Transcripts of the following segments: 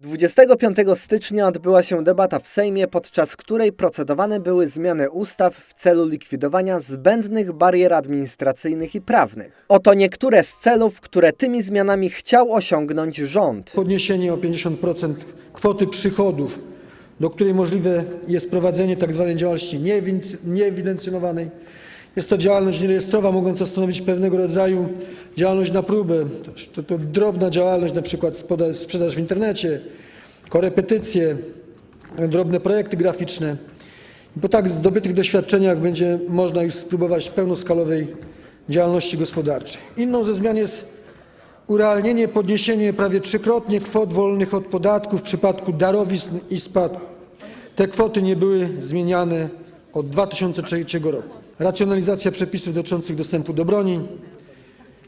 25 stycznia odbyła się debata w Sejmie, podczas której procedowane były zmiany ustaw w celu likwidowania zbędnych barier administracyjnych i prawnych. Oto niektóre z celów, które tymi zmianami chciał osiągnąć rząd. podniesienie o 50% kwoty przychodów, do której możliwe jest prowadzenie tzw. działalności nieewin- nieewidencjonowanej. Jest to działalność nierejestrowa, mogąca stanowić pewnego rodzaju działalność na próbę. To, to drobna działalność, na przykład sprzedaż w internecie, korepetycje, drobne projekty graficzne. Po tak zdobytych doświadczeniach będzie można już spróbować pełnoskalowej działalności gospodarczej. Inną ze zmian jest urealnienie, podniesienie prawie trzykrotnie kwot wolnych od podatku w przypadku darowizn i spadku. Te kwoty nie były zmieniane od 2003 roku. Racjonalizacja przepisów dotyczących dostępu do broni,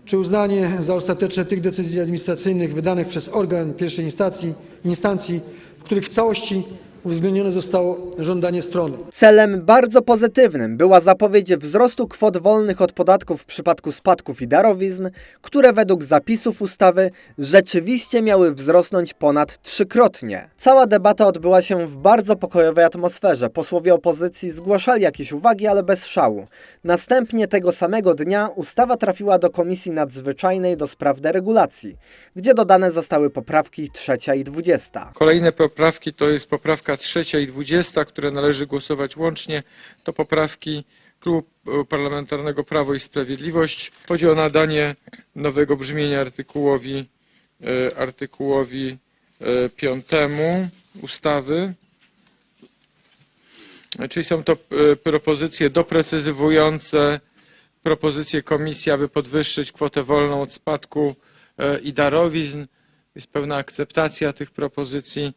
czy uznanie za ostateczne tych decyzji administracyjnych wydanych przez organ pierwszej instancji, instancji w których w całości uwzględnione zostało żądanie strony. Celem bardzo pozytywnym była zapowiedź wzrostu kwot wolnych od podatków w przypadku spadków i darowizn, które według zapisów ustawy rzeczywiście miały wzrosnąć ponad trzykrotnie. Cała debata odbyła się w bardzo pokojowej atmosferze. Posłowie opozycji zgłaszali jakieś uwagi, ale bez szału. Następnie tego samego dnia ustawa trafiła do Komisji Nadzwyczajnej do spraw deregulacji, gdzie dodane zostały poprawki trzecia i dwudziesta. Kolejne poprawki to jest poprawka trzecia i dwudziesta, które należy głosować łącznie. To poprawki Klubu Parlamentarnego Prawo i Sprawiedliwość. Chodzi o nadanie nowego brzmienia artykułowi, e, artykułowi e, piątemu ustawy. Czyli są to e, propozycje doprecyzowujące propozycje komisji, aby podwyższyć kwotę wolną od spadku i darowizn. Jest pełna akceptacja tych propozycji.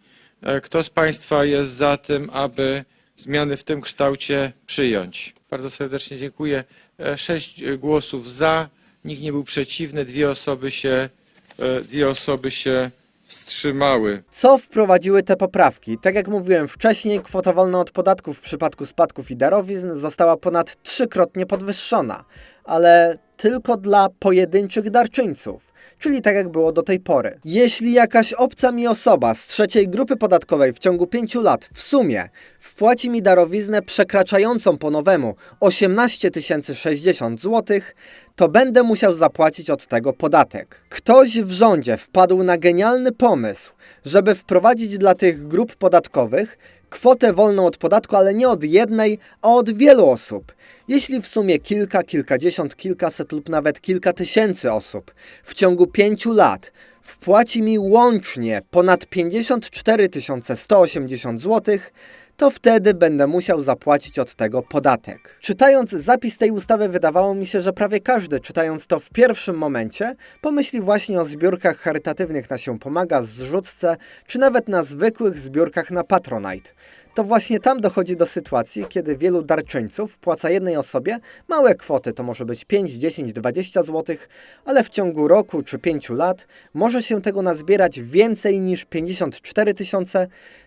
E, Kto z Państwa jest za tym, aby zmiany w tym kształcie przyjąć? Bardzo serdecznie dziękuję. E, Sześć głosów za, nikt nie był przeciwny, dwie osoby się, e, dwie osoby się wstrzymały. Co wprowadziły te poprawki? Tak jak mówiłem wcześniej, kwota wolna od podatków w przypadku spadków i darowizn została ponad trzykrotnie podwyższona, ale tylko dla pojedynczych darczyńców, czyli tak jak było do tej pory. Jeśli jakaś obca mi osoba z trzeciej grupy podatkowej w ciągu 5 lat w sumie wpłaci mi darowiznę przekraczającą po nowemu 18 060 zł, to będę musiał zapłacić od tego podatek. Ktoś w rządzie wpadł na genialny pomysł, żeby wprowadzić dla tych grup podatkowych kwotę wolną od podatku, ale nie od jednej, a od wielu osób. Jeśli w sumie kilka, kilkadziesiąt, kilkaset lub nawet kilka tysięcy osób w ciągu pięciu lat wpłaci mi łącznie ponad 54 180 zł, to wtedy będę musiał zapłacić od tego podatek. Czytając zapis tej ustawy, wydawało mi się, że prawie każdy, czytając to w pierwszym momencie, pomyśli właśnie o zbiórkach charytatywnych na się pomaga, zrzutce, czy nawet na zwykłych zbiórkach na Patronite. To właśnie tam dochodzi do sytuacji, kiedy wielu darczyńców wpłaca jednej osobie małe kwoty, to może być 5, 10, 20 zł, ale w ciągu roku czy 5 lat może się tego nazbierać więcej niż 54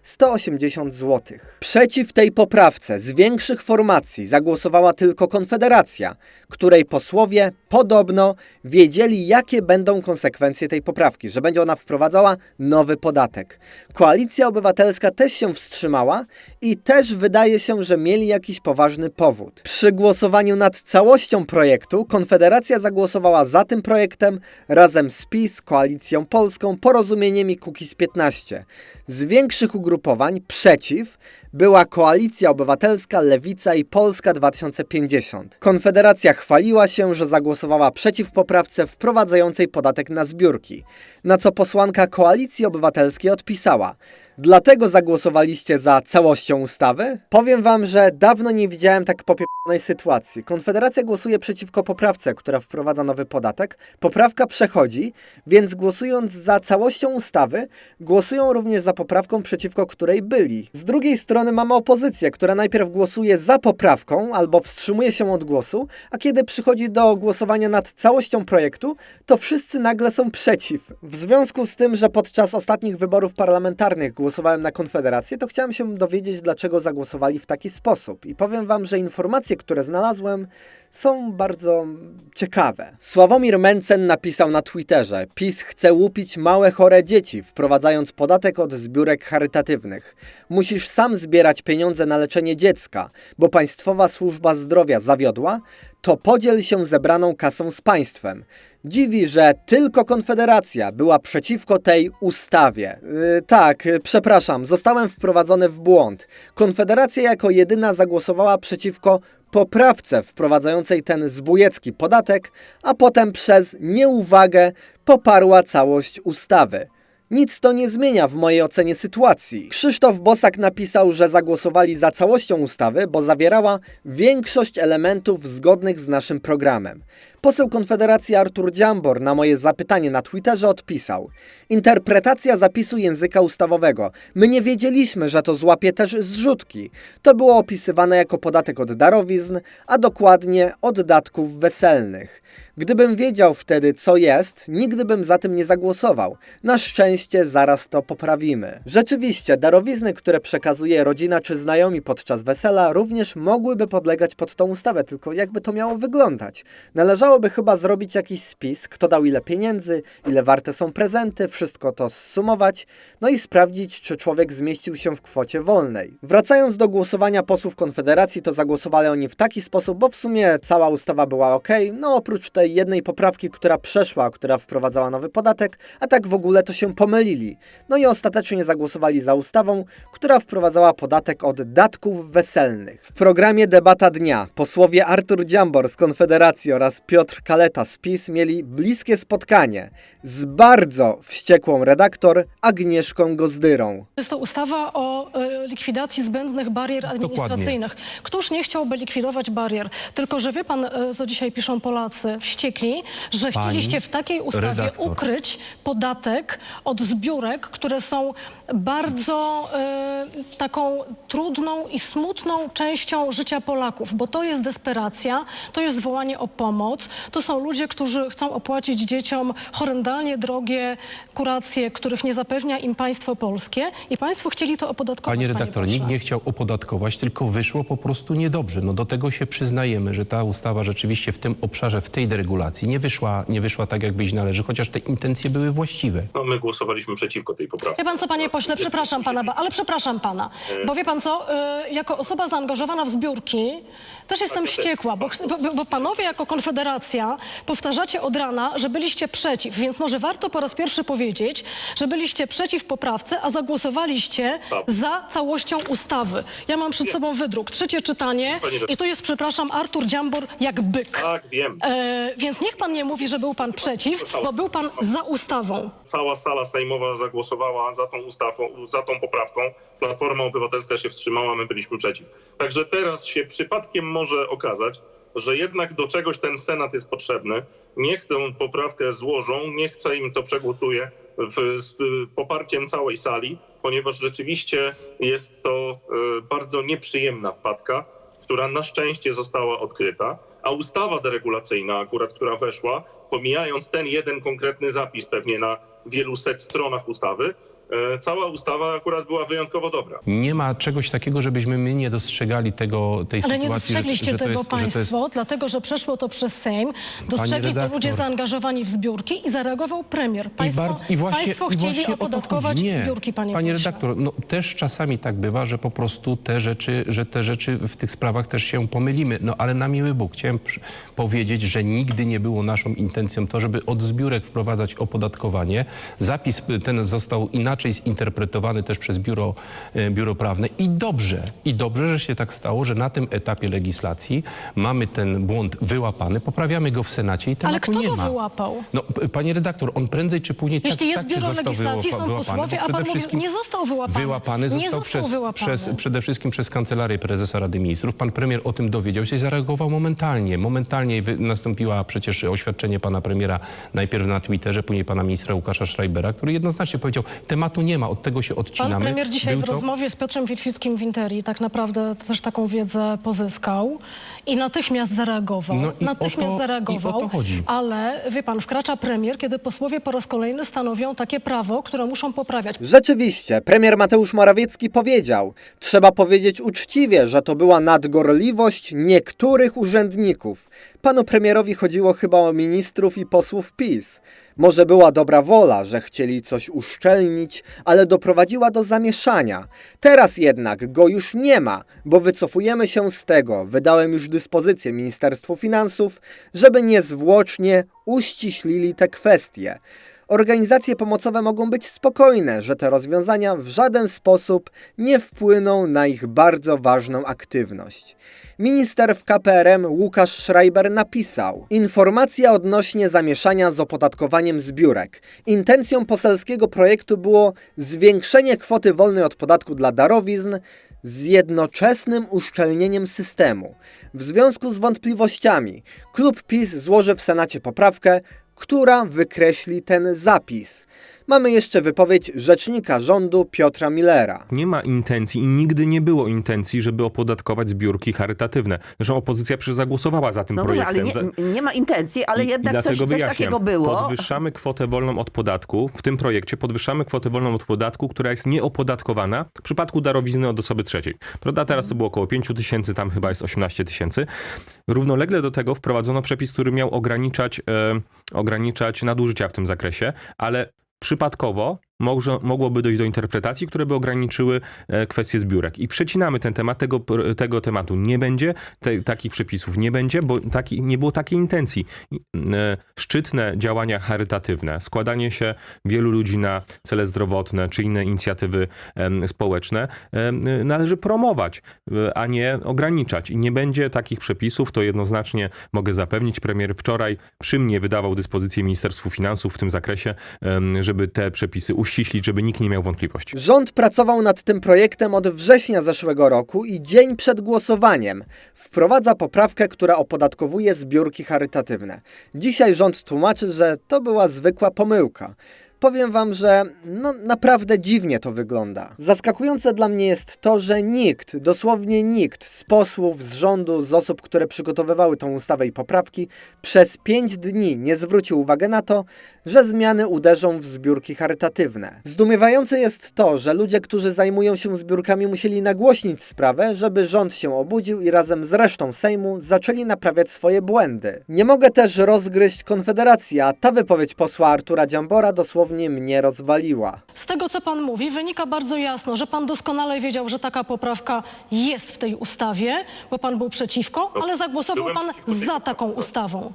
180 zł. Przeciw tej poprawce z większych formacji zagłosowała tylko Konfederacja, której posłowie podobno wiedzieli, jakie będą konsekwencje tej poprawki, że będzie ona wprowadzała nowy podatek. Koalicja Obywatelska też się wstrzymała i też wydaje się, że mieli jakiś poważny powód. Przy głosowaniu nad całością projektu Konfederacja zagłosowała za tym projektem razem z PiS, Koalicją Polską, Porozumieniem i Kukiz 15. Z większych ugrupowań przeciw była Koalicja Obywatelska, Lewica i Polska 2050. Konfederacja chwaliła się, że zagłosowała przeciw poprawce wprowadzającej podatek na zbiórki, na co posłanka Koalicji Obywatelskiej odpisała: Dlatego zagłosowaliście za całością ustawy? Powiem wam, że dawno nie widziałem tak popieprzonej sytuacji. Konfederacja głosuje przeciwko poprawce, która wprowadza nowy podatek. Poprawka przechodzi, więc głosując za całością ustawy, głosują również za poprawką, przeciwko której byli. Z drugiej strony mamy opozycję, która najpierw głosuje za poprawką albo wstrzymuje się od głosu, a kiedy przychodzi do głosowania nad całością projektu, to wszyscy nagle są przeciw. W związku z tym, że podczas ostatnich wyborów parlamentarnych zagłosowałem na Konfederację, to chciałem się dowiedzieć, dlaczego zagłosowali w taki sposób. I powiem wam, że informacje, które znalazłem, są bardzo ciekawe. Sławomir Mencen napisał na Twitterze: PiS chce łupić małe chore dzieci, wprowadzając podatek od zbiórek charytatywnych. Musisz sam zbierać pieniądze na leczenie dziecka, bo Państwowa Służba Zdrowia zawiodła, to podziel się zebraną kasą z państwem. Dziwi, że tylko Konfederacja była przeciwko tej ustawie. Yy, tak, yy, przepraszam, zostałem wprowadzony w błąd. Konfederacja jako jedyna zagłosowała przeciwko poprawce wprowadzającej ten zbójecki podatek, a potem przez nieuwagę poparła całość ustawy. Nic to nie zmienia w mojej ocenie sytuacji. Krzysztof Bosak napisał, że zagłosowali za całością ustawy, bo zawierała większość elementów zgodnych z naszym programem. Poseł Konfederacji Artur Dziambor na moje zapytanie na Twitterze odpisał: Interpretacja zapisu języka ustawowego. My nie wiedzieliśmy, że to złapie też zrzutki. To było opisywane jako podatek od darowizn, a dokładnie od datków weselnych. Gdybym wiedział wtedy, co jest, nigdy bym za tym nie zagłosował. Na szczęście zaraz to poprawimy. Rzeczywiście, darowizny, które przekazuje rodzina czy znajomi podczas wesela, również mogłyby podlegać pod tą ustawę, tylko jakby to miało wyglądać? Należałoby chyba zrobić jakiś spis, kto dał ile pieniędzy, ile warte są prezenty, wszystko to zsumować, no i sprawdzić, czy człowiek zmieścił się w kwocie wolnej. Wracając do głosowania posłów Konfederacji, to zagłosowali oni w taki sposób, bo w sumie cała ustawa była ok, no oprócz tej jednej poprawki, która przeszła, która wprowadzała nowy podatek, a tak w ogóle to się pomylili. No i ostatecznie zagłosowali za ustawą, która wprowadzała podatek od datków weselnych. W programie Debata Dnia posłowie Artur Dziambor z Konfederacji oraz Piotr Kaleta z PiS mieli bliskie spotkanie z bardzo wściekłą redaktor Agnieszką Gozdyrą. Jest to ustawa o e, likwidacji zbędnych barier administracyjnych. Któż nie chciałby likwidować barier? Tylko, że wie pan, e, co dzisiaj piszą Polacy wściekli, że Pani chcieliście w takiej ustawie redaktor. ukryć podatek od zbiórek, które są bardzo e, taką trudną i smutną częścią życia Polaków, bo to jest desperacja, to jest wołanie o pomoc, to są ludzie, którzy chcą opłacić dzieciom horrendalnie drogie kuracje, których nie zapewnia im państwo polskie i państwo chcieli to opodatkować. Panie redaktor, pośle. nikt nie chciał opodatkować, tylko wyszło po prostu niedobrze. No do tego się przyznajemy, że ta ustawa rzeczywiście w tym obszarze, w tej deregulacji nie wyszła, nie wyszła tak, jak wyjść należy, chociaż te intencje były właściwe. No, my głosowaliśmy przeciwko tej poprawce. Wie pan co, panie pośle, przepraszam pana, ale przepraszam pana, bo wie pan co, y, jako osoba zaangażowana w zbiórki też jestem wściekła, bo, bo, bo panowie jako Konfederacja powtarzacie od rana, że byliście przeciw, więc może warto po raz pierwszy powiedzieć, że byliście przeciw poprawce, a zagłosowaliście Tak. za całością ustawy. Ja mam przed sobą wydruk, trzecie czytanie Pani redaktor. i tu jest, przepraszam, Artur Dziambor jak byk. Tak, wiem. E, więc niech pan nie mówi, że był pan przeciw, bo był pan za ustawą. Cała sala sejmowa zagłosowała za tą ustawą, za tą poprawką. Platforma Obywatelska się wstrzymała, my byliśmy przeciw. Także teraz się przypadkiem może okazać, że jednak do czegoś ten Senat jest potrzebny. Niech tę poprawkę złożą, niech Sejm to przegłosuje w, z poparciem całej sali, ponieważ rzeczywiście jest to y, bardzo nieprzyjemna wpadka, która na szczęście została odkryta, a ustawa deregulacyjna, akurat która weszła, pomijając ten jeden konkretny zapis pewnie na wielu set stronach ustawy, e, cała ustawa akurat była wyjątkowo dobra. Nie ma czegoś takiego, żebyśmy my nie dostrzegali tego, tej Ale nie sytuacji. dostrzegliście że, że to tego jest, że to jest państwo, dlatego że przeszło to przez Sejm. Dostrzegli to ludzie zaangażowani w zbiórki i zareagował premier. Państwo, I, bardzo, i właśnie, państwo i chcieli właśnie to opodatkować. Nie. zbiórki, panie, Panie pośle. redaktor, no, też czasami tak bywa, że po prostu te rzeczy, że te rzeczy w tych sprawach też się pomylimy. No ale na miły Bóg, chciałem powiedzieć, że nigdy nie było naszą intencją to, żeby od zbiórek wprowadzać opodatkowanie. Zapis ten został inaczej zinterpretowany też przez biuro, e, biuro prawne i dobrze, i dobrze, że się tak stało, że na tym etapie legislacji mamy ten błąd wyłapany, poprawiamy go w Senacie i tematu Ale kto go wyłapał? No, panie redaktor, on prędzej czy później Jeśli tak, jest tak biuro został legislacji, są wyłapany, posłowie, a pan mówi, nie został wyłapany. Wyłapany Nie został, został przez, wyłapany. Przez, przede wszystkim przez Kancelarię Prezesa Rady Ministrów. Pan premier o tym dowiedział się i zareagował momentalnie. Momentalnie nastąpiła przecież oświadczenie pana premiera najpierw na Twitterze, później pana ministra Łukasza Schreibera, który jednoznacznie powiedział, tematu tematu nie ma, od tego się odcinamy. Pan premier dzisiaj Był w to- rozmowie z Piotrem Witwickim w Interii tak naprawdę też taką wiedzę pozyskał i natychmiast zareagował. No i o natychmiast to- zareagował. i o to chodzi. Ale wie pan, wkracza premier, kiedy posłowie po raz kolejny stanowią takie prawo, które muszą poprawiać. Rzeczywiście, premier Mateusz Morawiecki powiedział: Trzeba powiedzieć uczciwie, że to była nadgorliwość niektórych urzędników. Panu premierowi chodziło chyba o ministrów i posłów PiS. Może była dobra wola, że chcieli coś uszczelnić, ale doprowadziła do zamieszania. Teraz jednak go już nie ma, bo wycofujemy się z tego. Wydałem już dyspozycję Ministerstwu Finansów, żeby niezwłocznie uściślili te kwestie. Organizacje pomocowe mogą być spokojne, że te rozwiązania w żaden sposób nie wpłyną na ich bardzo ważną aktywność. Minister w KPRM Łukasz Schreiber napisał: Informacja odnośnie zamieszania z opodatkowaniem zbiórek. Intencją poselskiego projektu było zwiększenie kwoty wolnej od podatku dla darowizn z jednoczesnym uszczelnieniem systemu. W związku z wątpliwościami klub PiS złoży w Senacie poprawkę, która wykreśli ten zapis. Mamy jeszcze wypowiedź rzecznika rządu Piotra Millera. Nie ma intencji i nigdy nie było intencji, żeby opodatkować zbiórki charytatywne. Zresztą opozycja przecież zagłosowała za tym No dobrze, projektem. ale Za- nie, nie ma intencji, ale I- jednak i coś, coś takiego było. Podwyższamy kwotę wolną od podatku. W tym projekcie podwyższamy kwotę wolną od podatku, która jest nieopodatkowana w przypadku darowizny od osoby trzeciej. Prawda? Teraz to było około 5 tysięcy, tam chyba jest 18 tysięcy. Równolegle do tego wprowadzono przepis, który miał ograniczać, e, ograniczać nadużycia w tym zakresie, ale przypadkowo może, mogłoby dojść do interpretacji, które by ograniczyły e, kwestie zbiórek. I przecinamy ten temat, tego, tego tematu nie będzie, te, takich przepisów nie będzie, bo taki, nie było takiej intencji. E, Szczytne działania charytatywne, składanie się wielu ludzi na cele zdrowotne czy inne inicjatywy społeczne należy promować, e, a nie ograniczać. I nie będzie takich przepisów, to jednoznacznie mogę zapewnić. Premier wczoraj przy mnie wydawał dyspozycję Ministerstwu Finansów w tym zakresie, żeby te przepisy uściślić, żeby nikt nie miał wątpliwości. Rząd pracował nad tym projektem od września zeszłego roku i dzień przed głosowaniem wprowadza poprawkę, która opodatkowuje zbiórki charytatywne. Dzisiaj rząd tłumaczy, że to była zwykła pomyłka. Powiem wam, że no naprawdę dziwnie to wygląda. Zaskakujące dla mnie jest to, że nikt, dosłownie nikt z posłów, z rządu, z osób, które przygotowywały tą ustawę i poprawki, przez pięć dni nie zwrócił uwagi na to, że zmiany uderzą w zbiórki charytatywne. Zdumiewające jest to, że ludzie, którzy zajmują się zbiórkami, musieli nagłośnić sprawę, żeby rząd się obudził i razem z resztą Sejmu zaczęli naprawiać swoje błędy. Nie mogę też rozgryźć Konfederacji, a ta wypowiedź posła Artura Dziambora dosłownie mnie rozwaliła. Z tego, co pan mówi, wynika bardzo jasno, że pan doskonale wiedział, że taka poprawka jest w tej ustawie, bo pan był przeciwko, ale zagłosował pan za taką ustawą.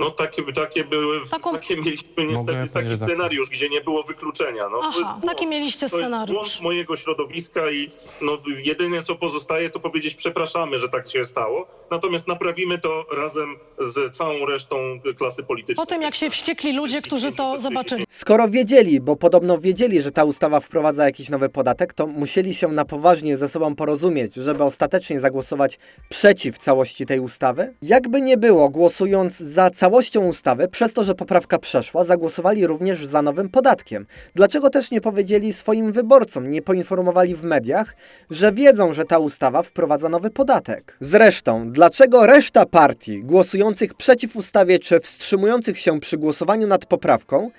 No takie, takie były, Taką- takie mieliśmy Mogę, niestety panie taki scenariusz, gdzie nie było wykluczenia. No, to Aha, jest błąd. taki mieliście To jest scenariusz. błąd mojego środowiska i no, jedyne co pozostaje to powiedzieć przepraszamy, że tak się stało, natomiast naprawimy to razem z całą resztą klasy politycznej. Po tym, jak się wściekli ludzie, którzy to zobaczyli. Skoro wiedzieli, bo podobno wiedzieli, że ta ustawa wprowadza jakiś nowy podatek, to musieli się na poważnie ze sobą porozumieć, żeby ostatecznie zagłosować przeciw całości tej ustawy? Jakby nie było, głosując za całością ustawy, przez to, że poprawka przeszła, zagłosowali również za nowym podatkiem. Dlaczego też nie powiedzieli swoim wyborcom, nie poinformowali w mediach, że wiedzą, że ta ustawa wprowadza nowy podatek? Zresztą, dlaczego reszta partii głosujących przeciw ustawie czy wstrzymujących się przy głosowaniu nad poprawką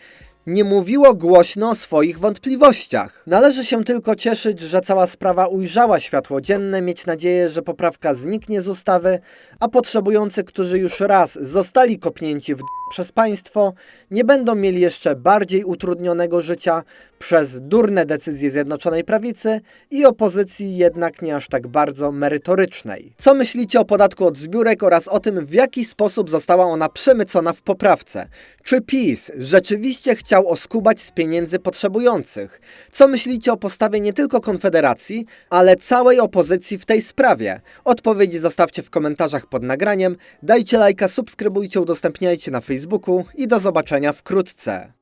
nie mówiło głośno o swoich wątpliwościach. Należy się tylko cieszyć, że cała sprawa ujrzała światło dzienne, mieć nadzieję, że poprawka zniknie z ustawy, a potrzebujący, którzy już raz zostali kopnięci w d- przez państwo, nie będą mieli jeszcze bardziej utrudnionego życia przez durne decyzje Zjednoczonej Prawicy i opozycji jednak nie aż tak bardzo merytorycznej. Co myślicie o podatku od zbiórek oraz o tym, w jaki sposób została ona przemycona w poprawce? Czy PiS rzeczywiście chciał oskubać z pieniędzy potrzebujących? Co myślicie o postawie nie tylko Konfederacji, ale całej opozycji w tej sprawie? Odpowiedzi zostawcie w komentarzach pod nagraniem, dajcie lajka, subskrybujcie, udostępniajcie na Facebooku i do zobaczenia wkrótce.